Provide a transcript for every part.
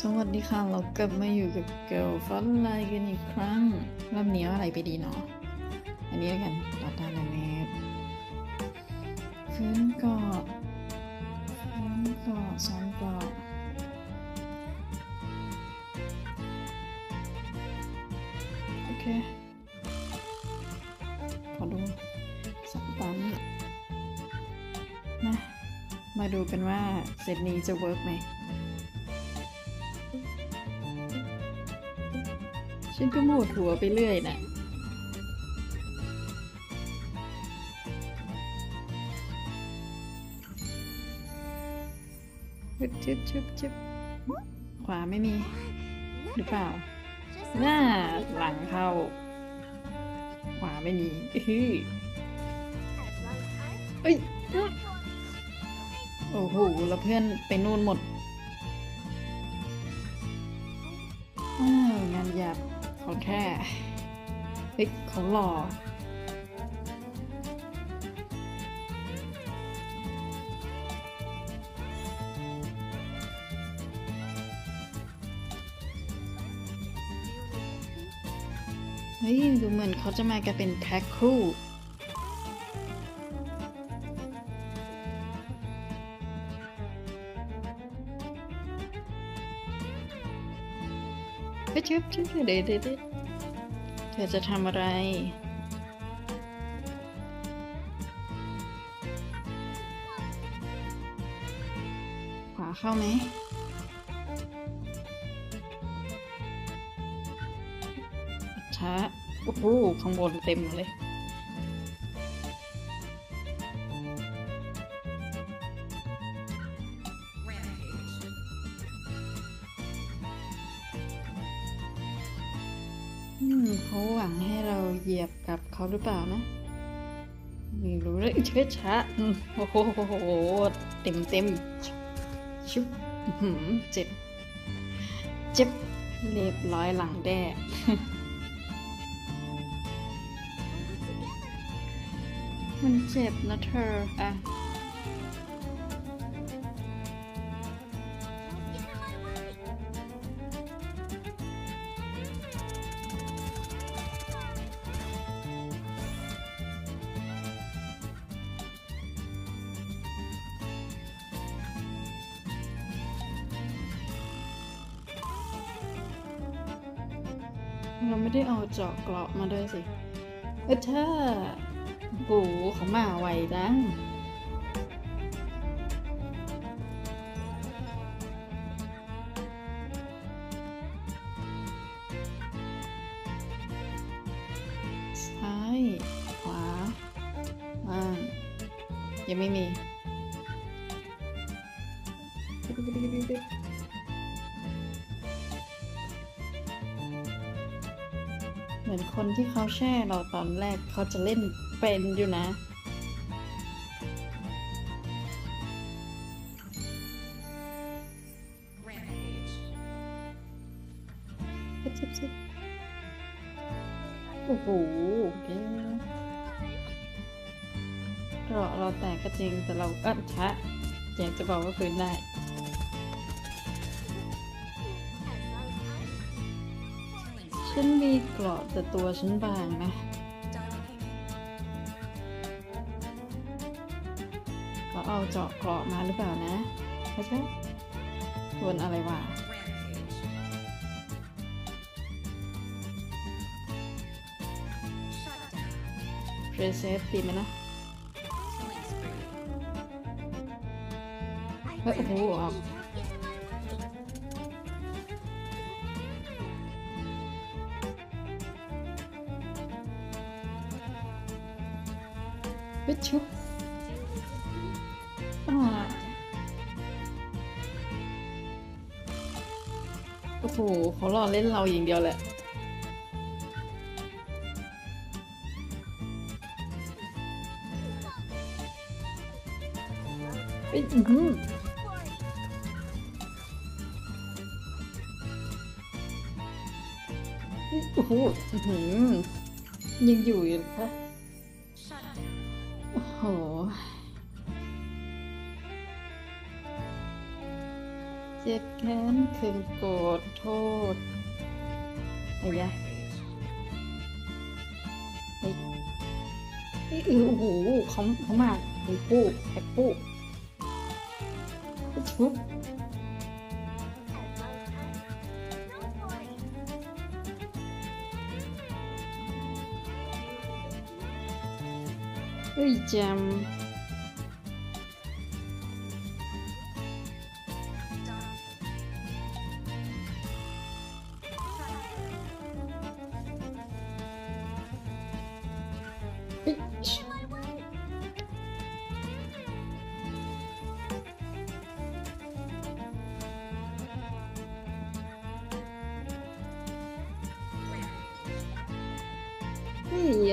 สวัสดีค่ะ เรากลับมาอยู่กับเกิลฟันไลน์กันอีกครั้งรอบนี้อะไรไปดีเนาะอันนี้กันต่อตาลเมตรฟื้นเกาะฟื้นเกาะซ้อนเกาะโอเคขอดูสักตันนะมาดูกันว่าเซตนี้จะเวิร์กไหม ฉันก็หมดหัวไปเรื่อยนะชึบชึบชึบชึบขวาไม่มี หรือเปล่า หน้าหลังเข้า ขวาไม่มีอื้อหือเอ้ย โอ้โห แล้วเพื่อนไปนู่นหมดอ้างานหยาบ ขาแค่เฮ้ยเขาหล่อเฮ้ยดูเหมือนเขาจะมากันเป็นแพ็คคู่ บชุบเดี๋ยวเดี๋ยวเดเธอจะทำอะไร ขวาเข้าไหมช้าโอ้โหข้างบนเต็มเลย เขาหรือเปล่านะไม่รู้เลยเชื่อช้าโอ้โหเต็มเต็มชุบเจ็บ เจ็บเรียบร้อยหลังแด้มันเจ็บนะเธอ อะ เราไม่ได้เอาเจาะเกราะมาด้วยสิ เออเธอโอ้โหเขามาไวจัง แช่เราตอนแรกเขาจะเล่นเป็นอยู่นะชิบชิบโอ้โหเอ๊ะเราเราแตกก็จริงแต่เราเออช้าอยากจะบอกว่าคืนได้ ฉันมีเกราะแต่ตัวฉันบางนะเขาเอาเจาะเกราะมาหรือเปล่านะไม่ใช่ทวนอะไรวะเรเซฟตีไหมนะเฮ้ยโอ้โหเอา เล่นเราอย่างเดียวแหละเอ้ยอื้อหือเฮ้ยโอ้โหยังอยู่อยู่ค่ะโอ้โหเจ็บแค้นคืนโกรธโทษ อ้ยะไอ้ไอ้เออโอ้โหเขาเขามาไอ้ปูแพ็กปูชุบเฮ้ยจำ เฮ้ยเฮ้ย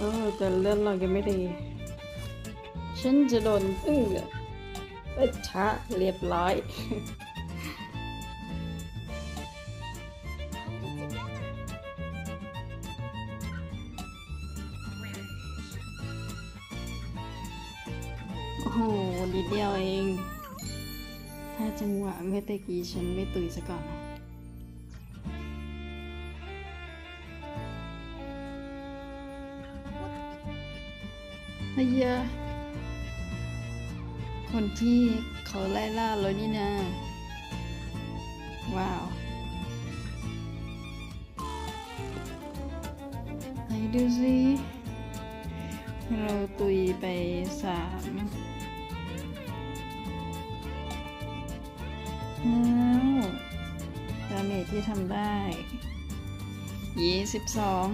ออแต่เลือดเรายังไม่ดี ฉันจะโดนอื้อเอ้ยช้าเรียบร้อย ฉันไม่ตุยซะก่อนนะไอ้เยอะคนที่เขาไล่ล่าเรานี่นะว้าวไหนดูสิเราตุยไปสาม แล้วดาเมจที่ทำได้ยี่สิบสอง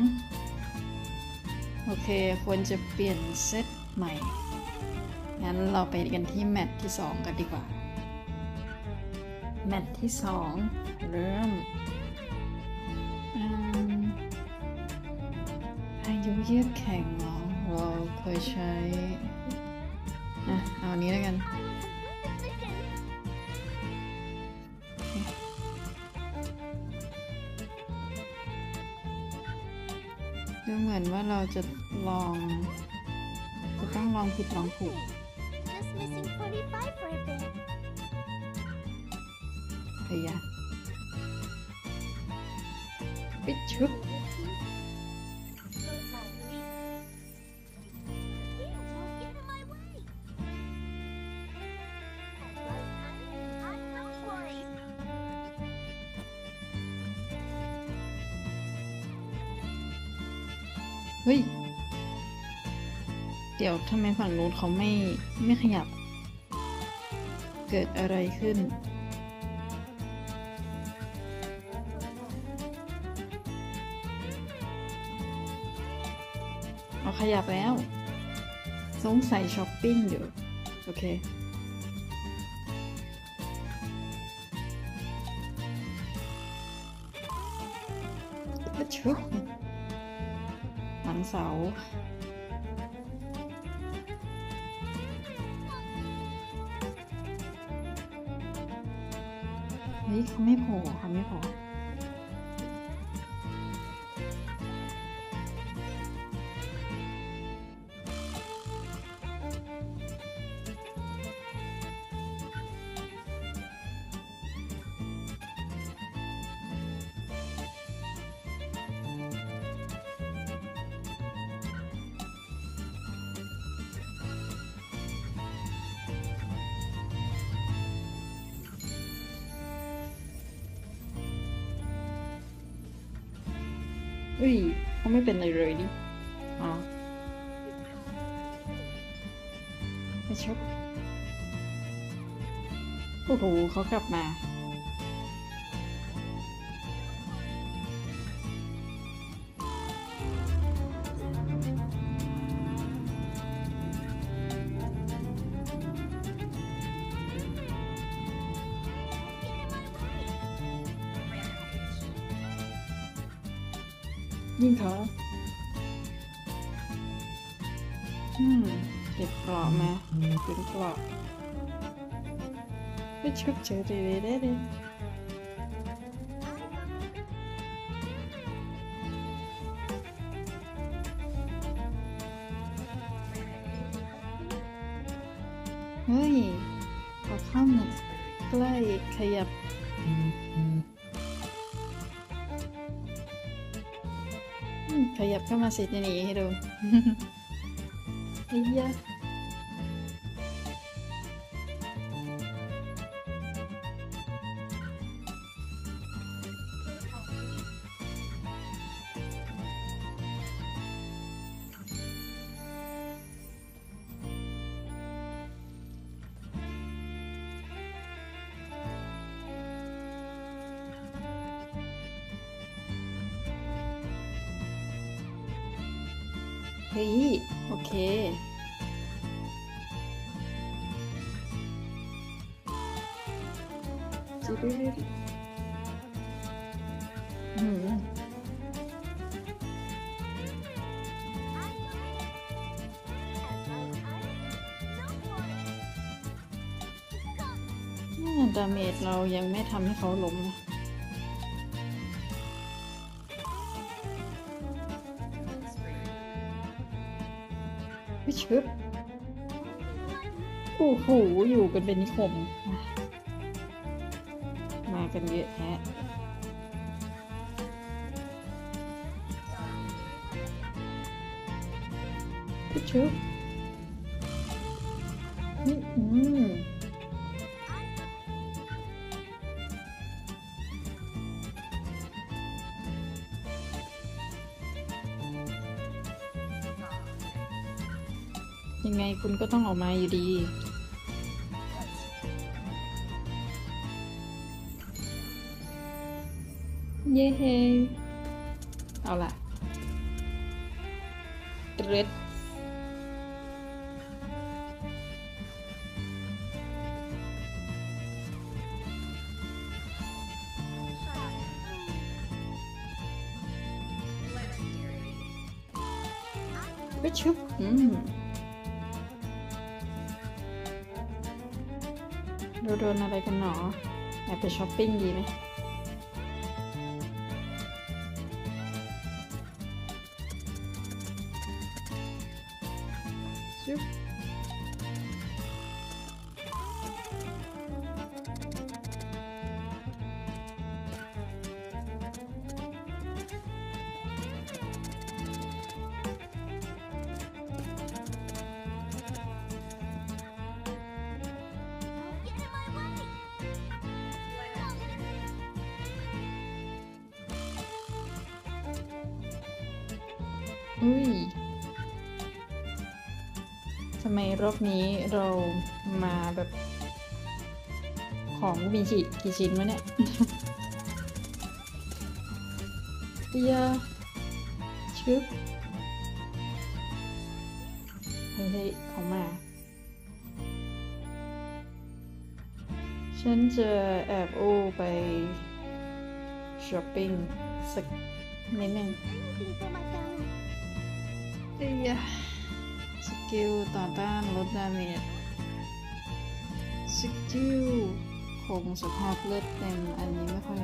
โอเค ควรจะเปลี่ยนเซตใหม่ งั้นเราไปกันที่แมตที่สองกันดีกว่า แมตที่สองเริ่มอืมอายุยืดแข็งเหรอเราเคยใช้ อะ เอาอันนี้แล้วกัน ดูเหมือนว่าเราจะลอง จะต้องลองผิดลองถูก Just missing 45 for a bit. พยะปิดชุด เดี๋ยวทำไมฝั่งนู้นเขาไม่ไม่ขยับ เกิดอะไรขึ้น เอาขยับแล้ว สงสัยช้อปปิ้งอยู่ โอเคชุบหลังเสา เฮ้เขาไม่โผล่เขาไม่โผล่ ชกโอ้โหเขากลับมา ชุบเจอเรื่อยๆเลยเฮ้ยขอเข้าหน่อยใกล้ขยับขยับเข้ามาสิจะหนีให้ดูไอ้ยะ เรายังไม่ทำให้เขาล้มนะวิชึบโอ้โหอยู่กันเป็นนิคม มากันเยอะแฮะชึบนี่อืม คุณก็ต้องออกมาอยู่ดี เย้เฮเอาล่ะเตร็ดไปชุบอืม เราโดนอะไรกันหนอแอบไปช้อปปิ้งดีไหม อุ้ยทำไมรอบนี้เรามาแบบ ของมีกี่กี่ชิ้นวะเนี่ยเดียชึบเฮ้ยของมา ฉันจะแอบอู้ไปช้อปปิ้งสักนิดนึง เอ้ยสกิลต่อต้านลดดาเมจสกิลคงสภาพเลือดเต็มอันนี้ไม่ค่อย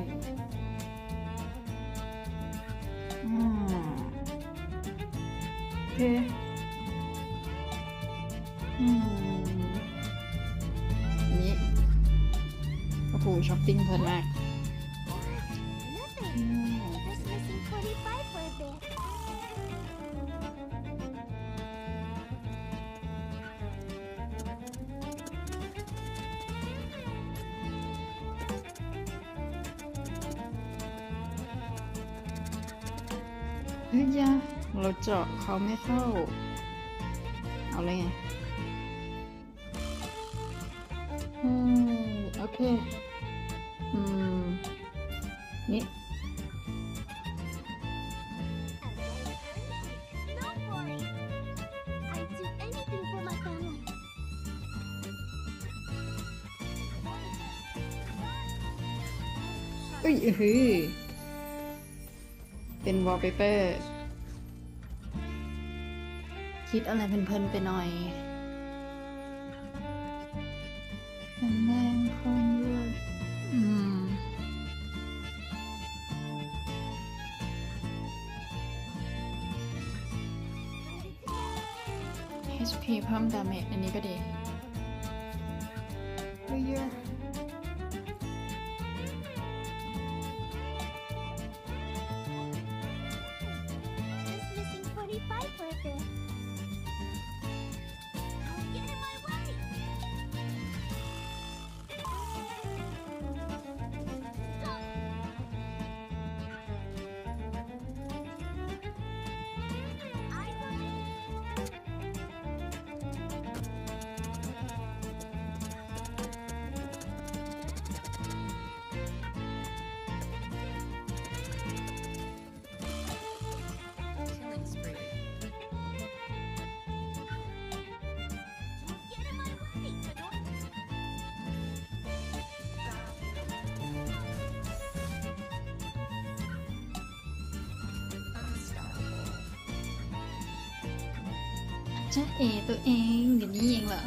อโอเคอืมอันนี้โอ้โหช้อปปิ้งเพลินมาก เฮ้ยยาเราเจาะเขาไม่เข้า เอาเลยไงอืมโอเค อืม นี่ เอ้ยอื้อหือเป็นวอลเปเปอร์ อะไรเพลินๆไปหน่อยแข็งแรงคนเลือดอืม HP เพิ่มดาเมจอันนี้ก็ดี จ้าเอตัวเองเดี๋ยวนี้เองเหรอ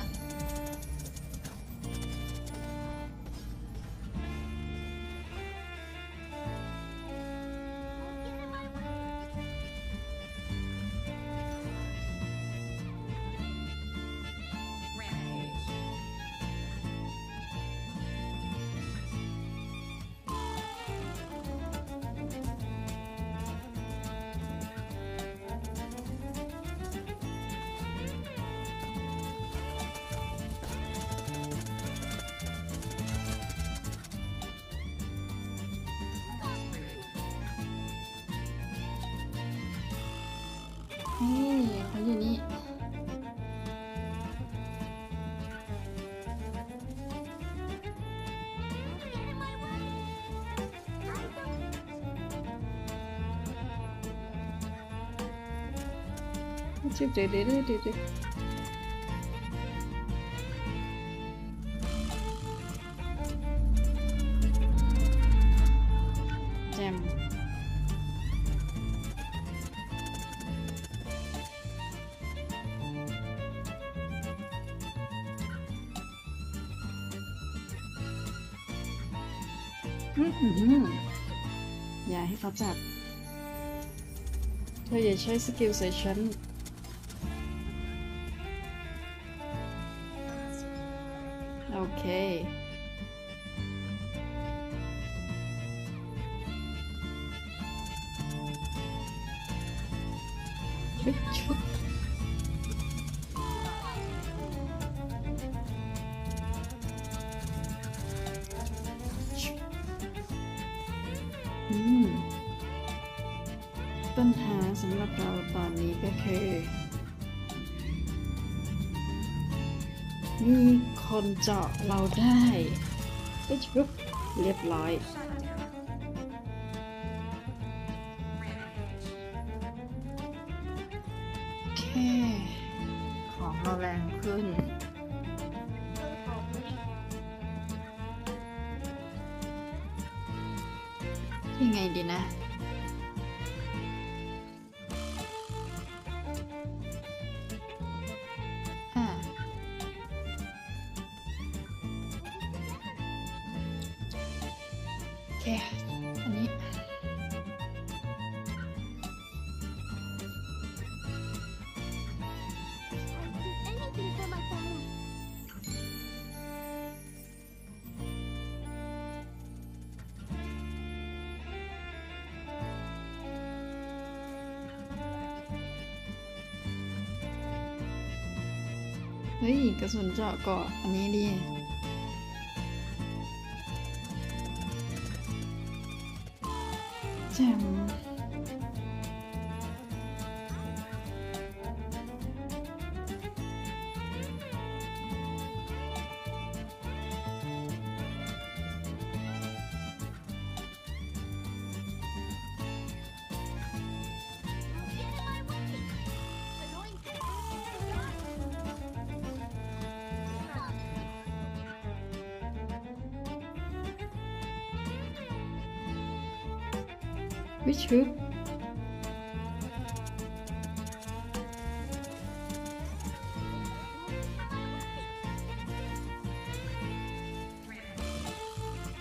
เฮ้ยเขาอยู่นี่ Get in my way. I don't จิ๊บเดี๋ ช้สกิลใส่ฉันโอเค ชุบชุบชุบ นเจาะเราได้เอ้ชุบเรียบร้อย เค อันนี้ I'd do anything for my family. เฮ้ยกระสุนเจาะเกาะอันนี้ดี แวิชุบ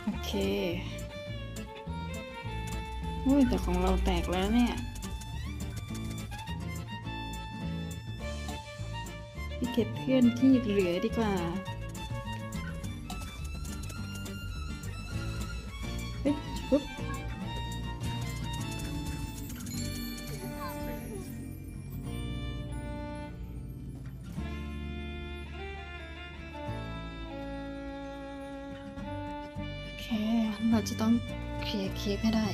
โอเคอุ้ยแต่ของเราแตกแล้วเนี่ยไปเก็บเพื่อนที่เหลือดีกว่า เคเราจะต้องเคลียร์เค้กให้ได้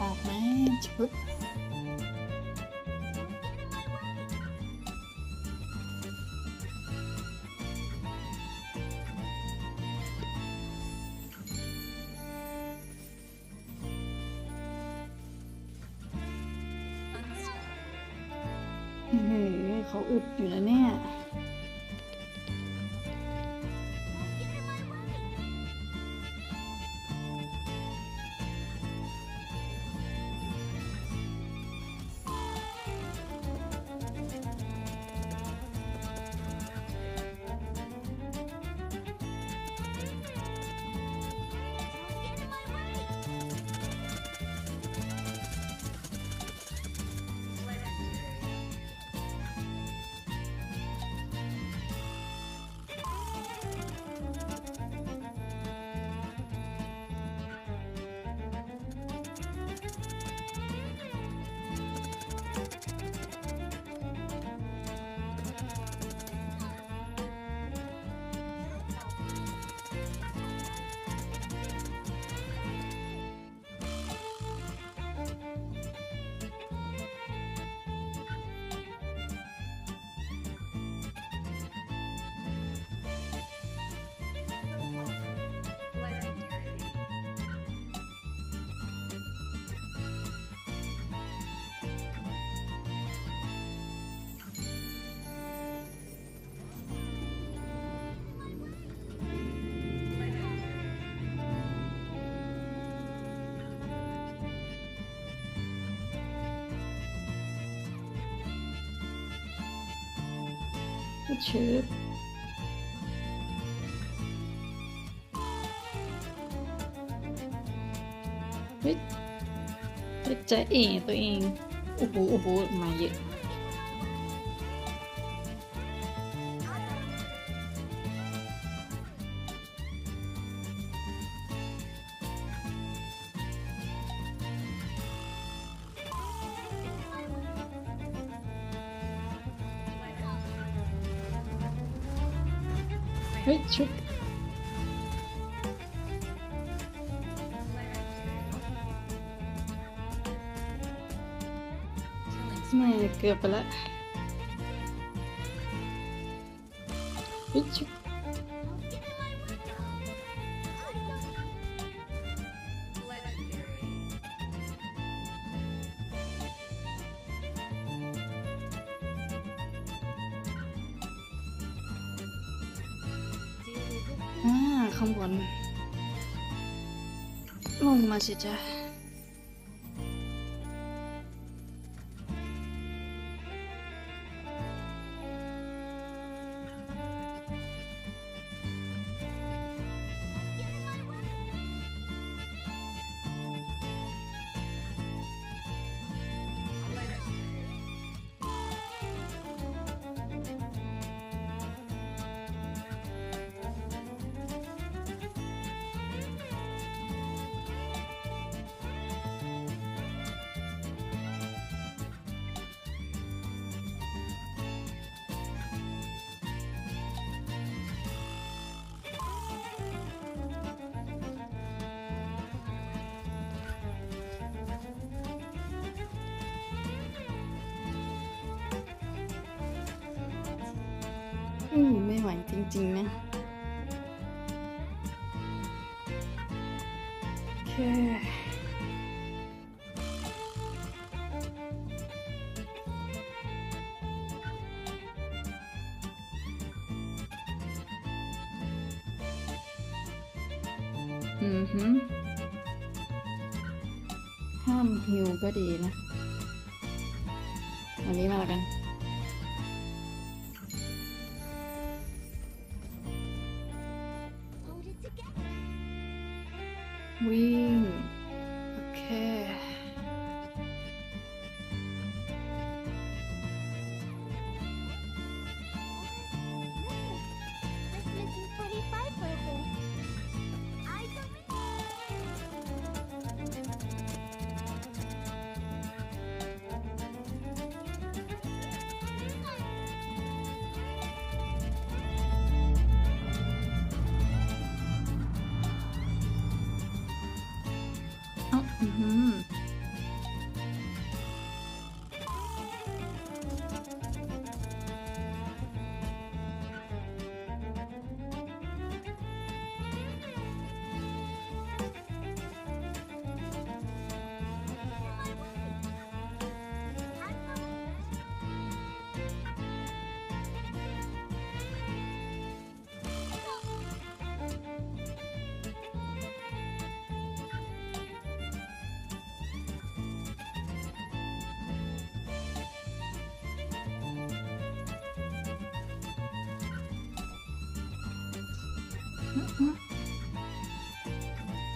ออกไหมชุด ชืบเฮ้ยเฮ้ยจะเอตัวเองโอ้โหโอ้โหมาเยอะ กือบไปแล้วเฮ้ยชุบอ่าข้างบนลงมาสิจ้ะ ไม่ไหวจริง ๆ นะโอเคอือหือห้ามฮิวก็ดีนะ โอเค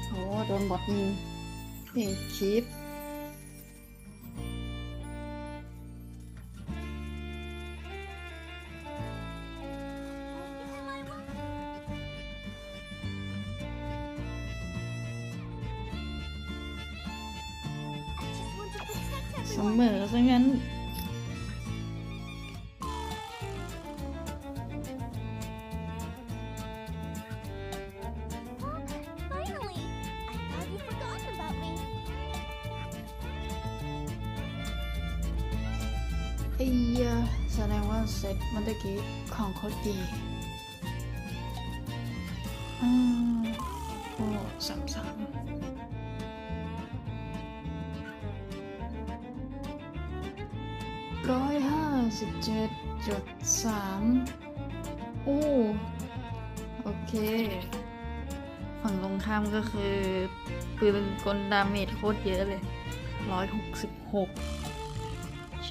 โอ้โดนบอทยิงเฮ้คลิป อ้ยแสดงว่าเซ็ตเมันตะกี้ของเขาดีอ่าโอ้สามสามร้อยห้าสิบเจ็ดจุดสามโอ้โอเคฝั่งตรงข้ามก็คือปืนกลดาเมจโคตรเยอะเลยร้อยหกสิบหก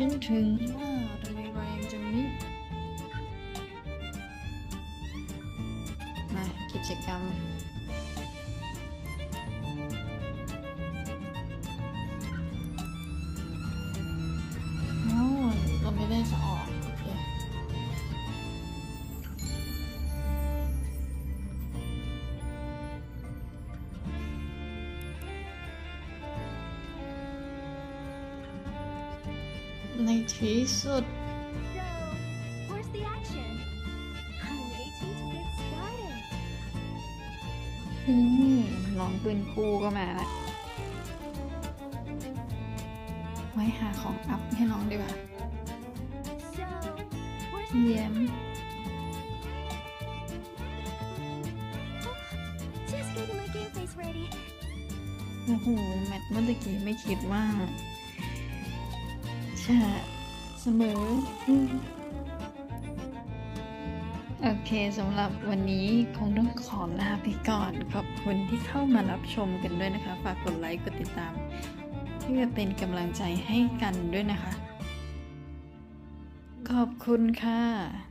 ฉันถึงว่าทำไมแรงจังนี้มากิจกรรม ในที่สุด So, where's the action? I'm waiting to get started. นี่น้องปืนคู่ก็มาแล้วไว้หาของอัพให้น้องดีกว่า So, where's เยี่ยม just getting my game face ready? โอ้โหแมตช์เมื่อตะกี้ไม่คิดว่า จะเสมอโอเคสำหรับวันนี้คงต้องขอลาไปก่อน ขอบคุณที่เข้ามารับชมกันด้วยนะคะ ฝากกดไลค์กดติดตาม เพื่อเป็นกำลังใจให้กันด้วยนะคะ ขอบคุณค่ะ